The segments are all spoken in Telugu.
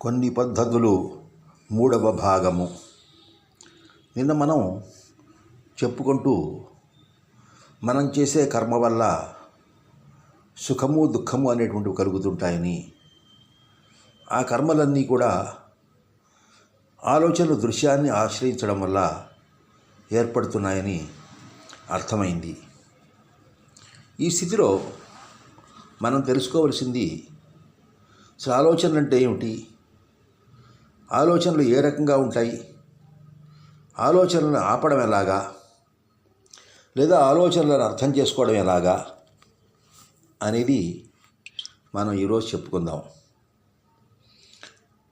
కొన్ని పద్ధతులు మూడవ భాగము. నిన్న మనం చెప్పుకుంటూ మనం చేసే కర్మ వల్ల సుఖము దుఃఖము అనేటువంటివి కలుగుతుంటాయని. ఆ కర్మలన్నీ కూడా ఆలోచనలు దృశ్యాన్ని ఆశ్రయించడం వల్ల ఏర్పడుతున్నాయని అర్థమైంది. ఈ స్థితిలో మనం తెలుసుకోవలసింది అసలు ఆలోచనలు అంటే ఏమిటి? ఆలోచనలు ఏ రకంగా ఉంటాయి? ఆలోచనలను ఆపడం ఎలాగా? లేదా ఆలోచనలను అర్థం చేసుకోవడం ఎలాగా? అనేది మనం ఈరోజు చెప్పుకుందాం.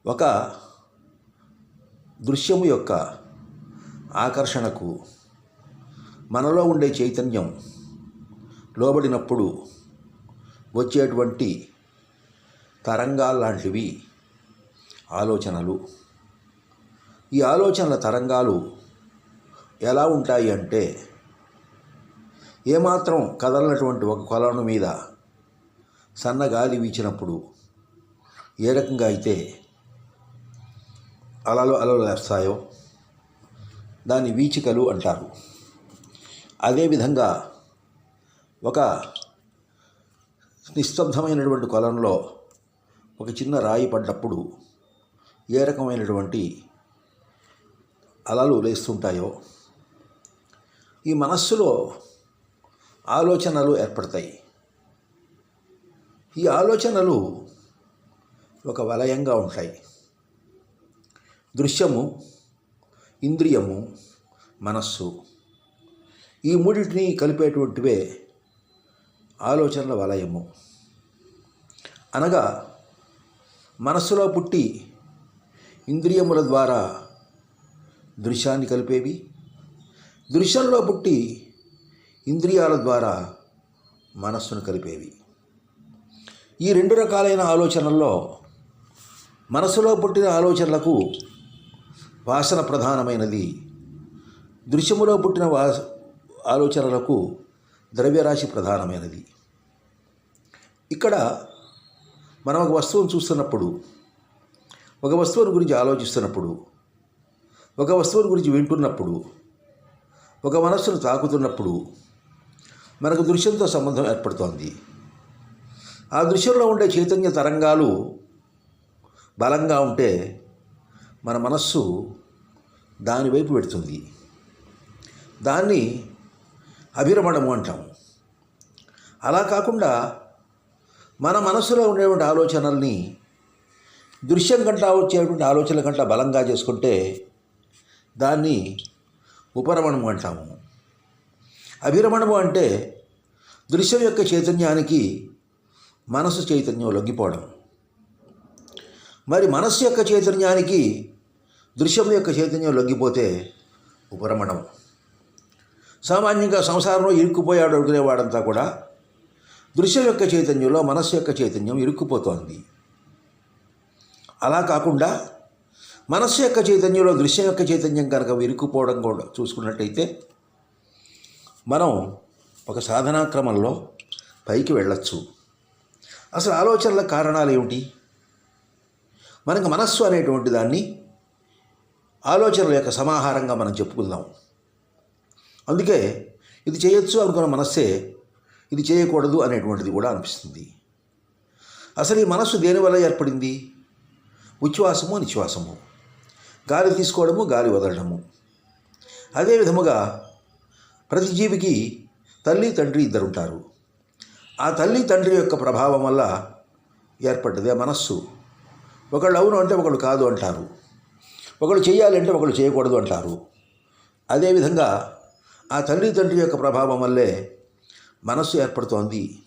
ఒక దృశ్యము యొక్క ఆకర్షణకు మనలో ఉండే చైతన్యం లోబడినప్పుడు వచ్చేటువంటి తరంగాల్లాంటివి ఆలోచనలు. ఈ ఆలోచనల తరంగాలు ఎలా ఉంటాయి అంటే ఏమాత్రం కదలనటువంటి ఒక కొలను మీద సన్నగాలి వీచినప్పుడు ఏ రకంగా అయితే అలలు అలలు లేస్తాయో దాన్ని వీచికలు అంటారు. అదేవిధంగా ఒక నిస్తబ్దమైనటువంటి కొలంలో ఒక చిన్న రాయి పడ్డప్పుడు ఏ రకమైనటువంటి అలలు లేస్తుంటాయో ఈ మనస్సులో ఆలోచనలు ఏర్పడతాయి. ఈ ఆలోచనలు ఒక వలయంగా ఉంటాయి. దృశ్యము ఇంద్రియము మనస్సు ఈ మూడింటిని కలిపేటువంటివే ఆలోచనల వలయము. అనగా మనస్సులో పుట్టి ఇంద్రియముల ద్వారా దృశ్యాన్ని కలిపేవి. దృశ్యంలో పుట్టి ఇంద్రియాల ద్వారా మనస్సును కలిపేవి. ఈ రెండు రకాలైన ఆలోచనల్లో మనసులో పుట్టిన ఆలోచనలకు వాసన ప్రధానమైనది. దృశ్యములో పుట్టిన వా ఆలోచనలకు ద్రవ్యరాశి ప్రధానమైనది. ఇక్కడ మనం ఒక వస్తువును చూస్తున్నప్పుడు ఒక వస్తువుని గురించి ఆలోచిస్తున్నప్పుడు ఒక వస్తువుని గురించి వింటున్నప్పుడు ఒక మనస్సును తాకుతున్నప్పుడు మనకు దృశ్యంతో సంబంధం ఏర్పడుతోంది. ఆ దృశ్యంలో ఉండే చైతన్య తరంగాలు బలంగా ఉంటే మన మనస్సు దానివైపు పెడుతుంది దాన్ని అభిరమణము అంటాం. అలా కాకుండా మన మనసులో ఉండేటువంటి ఆలోచనల్ని దృశ్యం కంటా వచ్చేటువంటి ఆలోచనల కంట బలంగా చేసుకుంటే దాన్ని ఉపరమణము అంటాము. అభిరమణము అంటే దృశ్యం యొక్క చైతన్యానికి మనసు చైతన్యం లొంగిపోవడం. మరి మనస్సు యొక్క చైతన్యానికి దృశ్యం యొక్క చైతన్యం లొంగిపోతే ఉపరమణం. సామాన్యంగా సంసారంలో ఇరుక్కుపోయాడు అనుకునేవాడంతా కూడా దృశ్యం యొక్క చైతన్యంలో మనస్సు యొక్క చైతన్యం ఇరుక్కుపోతోంది. అలా కాకుండా మనస్సు యొక్క చైతన్యంలో దృశ్యం యొక్క చైతన్యం కనుక ఇరుక్కుపోవడం కూడా చూసుకున్నట్టయితే మనం ఒక సాధనా క్రమంలో పైకి వెళ్ళచ్చు. అసలు ఆలోచనల కారణాలు ఏమిటి? మనకు మనస్సు అనేటువంటి దాన్ని ఆలోచనల యొక్క సమాహారంగా మనం చెప్పుకుందాం. అందుకే ఇది చేయొచ్చు అనుకున్న మనస్సే ఇది చేయకూడదు అనేటువంటిది కూడా అనిపిస్తుంది. అసలు ఈ మనస్సు దేనివల్ల ఏర్పడింది? ఉచ్ఛ్వాసము నిశ్వాసము. గాలి తీసుకోవడము గాలి వదలడము. అదే విధముగా ప్రతి జీవికి తల్లి తండ్రి ఇద్దరుంటారు. ఆ తల్లి తండ్రి యొక్క ప్రభావం వల్ల ఏర్పడ్డది ఆ మనస్సు. ఒకళ్ళు అవును అంటే ఒకళ్ళు కాదు అంటారు. ఒకళ్ళు చేయాలంటే ఒకళ్ళు చేయకూడదు అంటారు. అదేవిధంగా ఆ తల్లి తండ్రి యొక్క ప్రభావం వల్లే మనస్సు ఏర్పడుతోంది.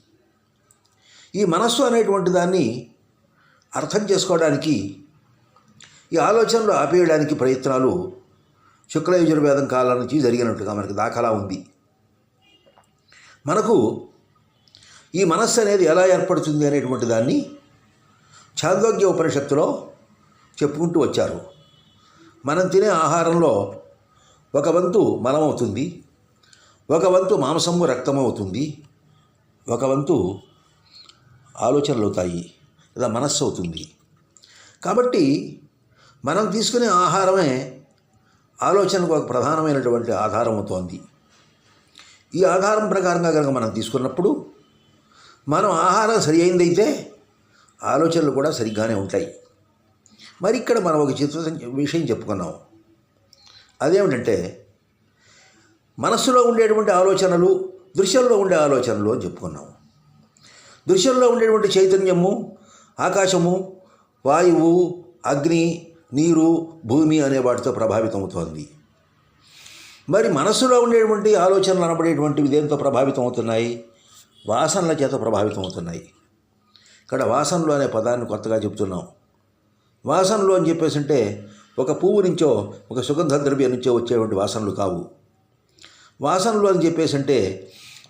ఈ మనస్సు అనేటువంటి దాన్ని అర్థం చేసుకోవడానికి ఈ ఆలోచనలు ఆపేయడానికి ప్రయత్నాలు శుక్లయజుర్వేదం కాలం నుంచి జరిగినట్టుగా మనకి దాఖలా ఉంది. మనకు ఈ మనస్సు అనేది ఎలా ఏర్పడుతుంది అనేటువంటి దాన్ని ఛాందోగ్య ఉపనిషత్తులో చెప్పుకుంటూ వచ్చారు. మనం తినే ఆహారంలో ఒక వంతు మలమవుతుంది ఒక వంతు మాంసము రక్తమవుతుంది ఒక వంతు ఆలోచనలు అవుతాయి లేదా మనస్సు అవుతుంది కాబట్టి మనం తీసుకునే ఆహారమే ఆలోచనకు ఒక ప్రధానమైనటువంటి ఆధారం అవుతోంది ఈ ఆధారం ప్రకారంగా కనుక మనం తీసుకున్నప్పుడు మనం ఆహారం సరి అయిందైతే ఆలోచనలు కూడా సరిగ్గానే ఉంటాయి. మరి ఇక్కడ మనం ఒక చిత్ర విషయం చెప్పుకున్నాం. అదేమిటంటే మనస్సులో ఉండేటువంటి ఆలోచనలు దృశ్యంలో ఉండే ఆలోచనలు అని చెప్పుకున్నాం. దృశ్యంలో ఉండేటువంటి చైతన్యము ఆకాశము వాయువు అగ్ని నీరు భూమి అనే వాటితో ప్రభావితమవుతోంది. మరి మనస్సులో ఉండేటువంటి ఆలోచనలు అనబడేటువంటివి దేంతో ప్రభావితం అవుతున్నాయి వాసనల చేత ప్రభావితం అవుతున్నాయి ఇక్కడ వాసనలు అనే పదాన్ని కొత్తగా చెప్తున్నాం. వాసనలు అని చెప్పేసి అంటే ఒక పువ్వు నుంచో ఒక సుగంధ ద్రవ్యం నుంచో వచ్చేటువంటి వాసనలు కావు. వాసనలు అని చెప్పేసి అంటే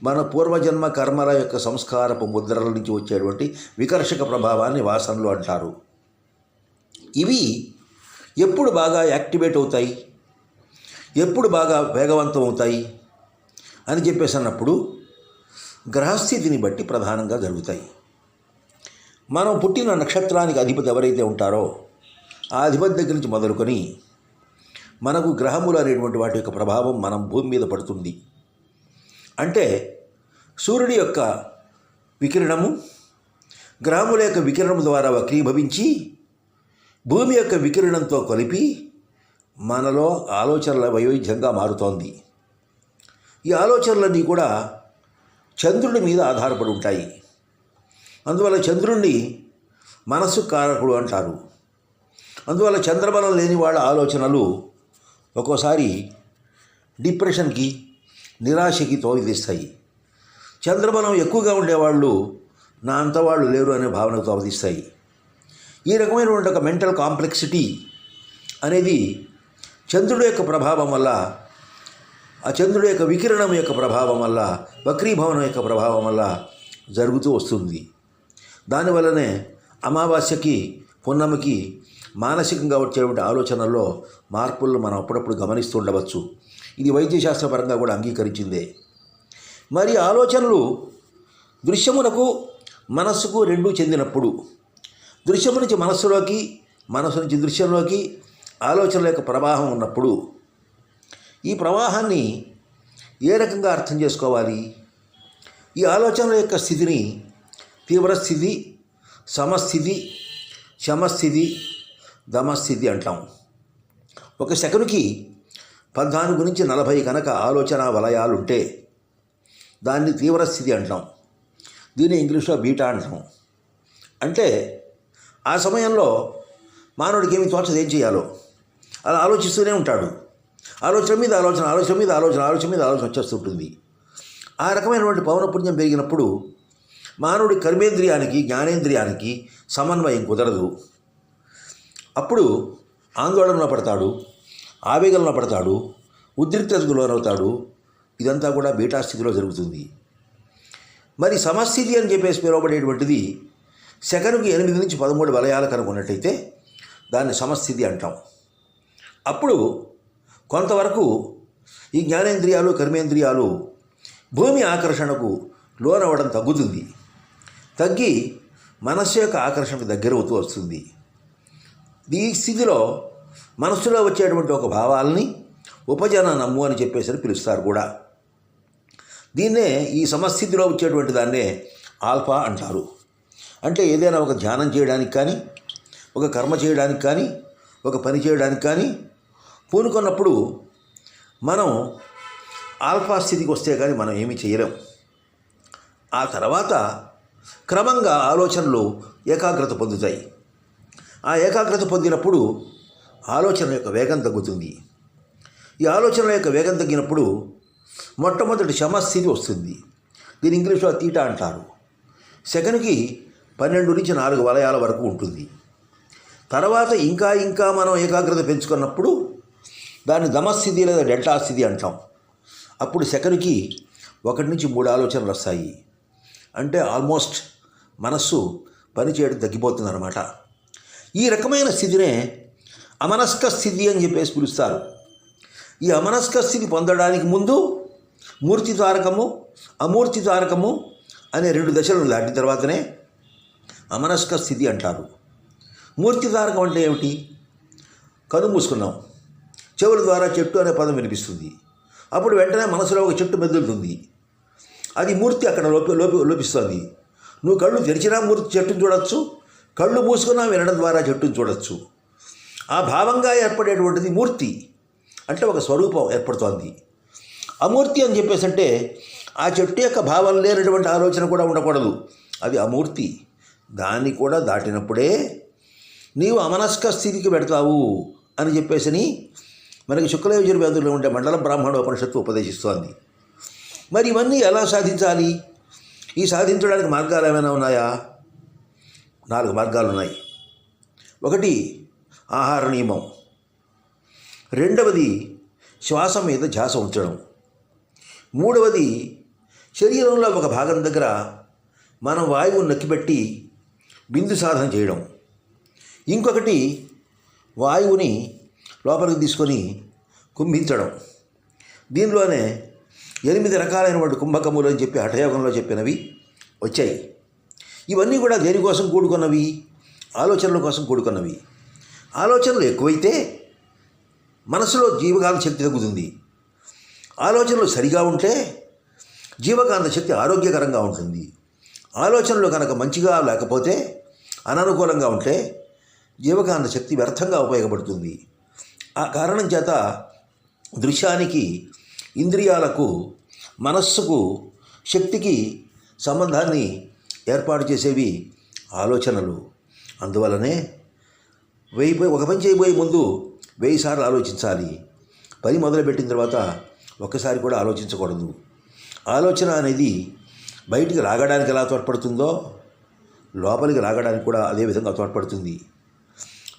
మన పూర్వజన్మ కర్మల యొక్క సంస్కారపు ముద్రల నుంచి వచ్చేటువంటి వికర్షక ప్రభావాన్ని వాసనలు అంటారు. ఇవి ఎప్పుడు బాగా యాక్టివేట్ అవుతాయి? ఎప్పుడు బాగా వేగవంతం అవుతాయి అని చెప్పేసి అన్నప్పుడు గ్రహస్థితిని బట్టి ప్రధానంగా జరుగుతాయి. మనం పుట్టిన నక్షత్రానికి అధిపతి ఎవరైతే ఉంటారో ఆ అధిపతి దగ్గర నుంచి మొదలుకొని మనకు గ్రహములు అనేటువంటి వాటి యొక్క ప్రభావం మనం భూమి మీద పడుతుంది. అంటే సూర్యుడి యొక్క వికిరణము గ్రహముల యొక్క వికిరణం ద్వారా వక్రీభవించి భూమి యొక్క వికిరణంతో కలిపి మనలో ఆలోచనల వైవిధ్యంగా మారుతోంది. ఈ ఆలోచనలన్నీ కూడా చంద్రుడి మీద ఆధారపడి ఉంటాయి. అందువల్ల చంద్రుణ్ణి మనస్సు కారకుడు అంటారు. అందువల్ల చంద్రబలం లేని వాళ్ళ ఆలోచనలు ఒక్కోసారి డిప్రెషన్కి నిరాశకి తోవిదిస్తాయి చంద్రబలం ఎక్కువగా ఉండేవాళ్ళు నా అంత వాళ్ళు లేరు అనే భావనకు తోవదిస్తాయి ఈ రకమైనటువంటి ఒక మెంటల్ కాంప్లెక్సిటీ అనేది చంద్రుడి యొక్క ప్రభావం వల్ల ఆ చంద్రుడి యొక్క వికిరణం యొక్క ప్రభావం వల్ల వక్రీభవనం యొక్క ప్రభావం వల్ల జరుగుతూ వస్తుంది. దానివల్లనే అమావాస్యకి పున్నమికి మానసికంగా వచ్చేటువంటి ఆలోచనల్లో మార్పులను మనం అప్పుడప్పుడు గమనిస్తూ ఉండవచ్చు. ఇది వైద్యశాస్త్రపరంగా కూడా అంగీకరించిందే. మరి ఆలోచనలు దృశ్యమునకు మనస్సుకు రెండూ చెందినప్పుడు దృశ్యము నుంచి మనస్సులోకి మనస్సు నుంచి దృశ్యంలోకి ఆలోచనల యొక్క ప్రవాహం ఉన్నప్పుడు ఈ ప్రవాహాన్ని ఏ రకంగా అర్థం చేసుకోవాలి? ఈ ఆలోచనల యొక్క స్థితిని తీవ్రస్థితి సమస్థితి శమస్థితి దమస్థితి అంటాం. ఒక సెకనుకి పద్నాలుగు నుంచి నలభై కనుక ఆలోచన వలయాలుంటే దాన్ని తీవ్రస్థితి అంటాం. దీన్ని ఇంగ్లీష్లో బీటా అంటాం. అంటే ఆ సమయంలో మానవుడికి ఏమి తోచదు ఏం చేయాలో? అలా ఆలోచిస్తూనే ఉంటాడు. ఆలోచన మీద ఆలోచన ఆలోచన మీద ఆలోచన ఆలోచన మీద ఆలోచన వచ్చేస్తుంటుంది. ఆ రకమైనటువంటి పౌనపుణ్యం పెరిగినప్పుడు మానవుడి కర్మేంద్రియానికి జ్ఞానేంద్రియానికి సమన్వయం కుదరదు. అప్పుడు ఆందోళనలో పడతాడు. ఆవేగంలో పడతాడు ఉద్రిక్తతకు లోనవుతాడు. ఇదంతా కూడా బీటా స్థితిలో జరుగుతుంది. మరి సమస్థితి అని చెప్పేసి పిలువబడేటువంటిది సెకనుకి ఎనిమిది నుంచి పదమూడు వలయాలు కనుక్కున్నట్టయితే దాన్ని సమస్థితి అంటాం. అప్పుడు కొంతవరకు ఈ జ్ఞానేంద్రియాలు కర్మేంద్రియాలు భూమి ఆకర్షణకు లోనవ్వడం తగ్గుతుంది. తగ్గి మనస్సు యొక్క ఆకర్షణకు దగ్గరవుతూ వస్తుంది. ఈ స్థితిలో మనస్సులో వచ్చేటువంటి ఒక భావాల్ని ఉపజననము అని చెప్పేసి పిలుస్తారు కూడా. దీన్నే ఈ సమస్థితిలో వచ్చేటువంటి దాన్నే ఆల్ఫా అంటారు. అంటే ఏదైనా ఒక ధ్యానం చేయడానికి కానీ ఒక కర్మ చేయడానికి కానీ ఒక పని చేయడానికి కానీ పూనుకున్నప్పుడు మనం ఆల్ఫా స్థితికి వస్తే కానీ మనం ఏమీ చేయలేం. ఆ తర్వాత క్రమంగా ఆలోచనలు ఏకాగ్రత పొందుతాయి. ఆ ఏకాగ్రత పొందినప్పుడు ఆలోచన యొక్క వేగం తగ్గుతుంది. ఈ ఆలోచన యొక్క వేగం తగ్గినప్పుడు మొట్టమొదటి సమస్థితి వస్తుంది. దీని ఇంగ్లీష్లో తీట అంటారు. సెకండ్కి పన్నెండు నుంచి నాలుగు వలయాల వరకు ఉంటుంది. తర్వాత ఇంకా ఇంకా మనం ఏకాగ్రత పెంచుకున్నప్పుడు దాన్ని దమస్థితి లేదా డెల్టా స్థితి అంటాం. అప్పుడు సెకండ్కి ఒకటి నుంచి మూడు ఆలోచనలు వస్తాయి. అంటే ఆల్మోస్ట్ మనస్సు పనిచేయడం తగ్గిపోతుంది అనమాట ఈ రకమైన స్థితినే అమనస్క స్థితి అని చెప్పేసి పిలుస్తారు. ఈ అమనస్క స్థితి పొందడానికి ముందు మూర్తి తారకము అమూర్తి తారకము అనే రెండు దశలు దాటిన తర్వాతనే అమనస్క స్థితి అంటారు. మూర్తిధారకం అంటే ఏమిటి? కను మూసుకున్నాం. చెవుల ద్వారా చెట్టు అనే పదం వినిపిస్తుంది. అప్పుడు వెంటనే మనసులో ఒక చెట్టు మెదులుతుంది. అది మూర్తి అక్కడ లోపి లోపి లోపిస్తుంది. నువ్వు కళ్ళు తెరిచినా మూర్తి చెట్టును చూడొచ్చు కళ్ళు మూసుకున్నా వినడం ద్వారా చెట్టును చూడొచ్చు. ఆ భావంగా ఏర్పడేటువంటిది మూర్తి అంటే ఒక స్వరూపం ఏర్పడుతోంది. అమూర్తి అని చెప్పేసి అంటే ఆ చెట్టు యొక్క భావం లేనటువంటి ఆలోచన కూడా ఉండకూడదు. అది అమూర్తి. దాన్ని కూడా దాటినప్పుడే నీవు అమనస్క స్థితికి పెడతావు అని చెప్పేసి మనకి శుక్లయజుర్వేదంలో ఉండే మండల బ్రాహ్మణ ఉపనిషత్తు ఉపదేశిస్తోంది. మరి ఇవన్నీ ఎలా సాధించాలి? ఈ సాధించడానికి మార్గాలు ఏమైనా ఉన్నాయా? నాలుగు మార్గాలు ఉన్నాయి. ఒకటి ఆహార నియమం. రెండవది శ్వాస మీద ధ్యాస ఉంచడం. మూడవది శరీరంలో ఒక భాగం దగ్గర మనం వాయువు నొక్కిపెట్టి బిందు సాధన చేయడం. ఇంకొకటి వాయువుని లోపలికి తీసుకొని కుంభించడం. దీనిలోనే ఎనిమిది రకాలైనటువంటి కుంభకములు అని చెప్పి హఠయోగంలో చెప్పినవి వచ్చాయి. ఇవన్నీ కూడా దేనికోసం కూడుకున్నవి? ఆలోచనల కోసం కూడుకున్నవి. ఆలోచనలు ఎక్కువైతే మనసులో జీవగాంధ శక్తి తగ్గుతుంది. ఆలోచనలు సరిగా ఉంటే జీవకాంత శక్తి ఆరోగ్యకరంగా ఉంటుంది. ఆలోచనలు కనుక మంచిగా లేకపోతే అననుకూలంగా ఉంటే జీవకాంత శక్తి వ్యర్థంగా ఉపయోగపడుతుంది. ఆ కారణం చేత దృశ్యానికి ఇంద్రియాలకు మనస్సుకు శక్తికి సంబంధాన్ని ఏర్పాటు చేసేవి ఆలోచనలు. అందువలనే వెయ్యి పోయి- ఒక పని చేయబోయే ముందు వెయ్యి సార్లు ఆలోచించాలి. పని మొదలుపెట్టిన తర్వాత ఒక్కసారి కూడా ఆలోచించకూడదు. ఆలోచన అనేది బయటికి రాగడానికి ఎలా తోడ్పడుతుందో లోపలికి రాగడానికి కూడా అదే విధంగా తోడ్పడుతుంది.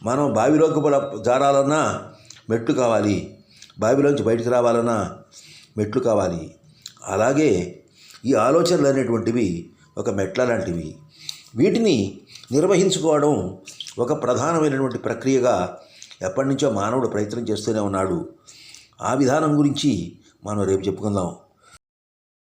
మనం బావిలోకి జారాలన్నా మెట్లు కావాలి. బావిలోంచి బయటికి రావాలన్నా మెట్లు కావాలి. అలాగే ఈ ఆలోచనలు అనేటువంటివి ఒక మెట్ల లాంటివి. వీటిని నిర్వహించుకోవడం ఒక ప్రధానమైనటువంటి ప్రక్రియగా ఎప్పటి నుంచో మానవుడు ప్రయత్నం చేస్తూనే ఉన్నాడు. ఆ విధానం గురించి మనం రేపు చెప్పుకుందాం.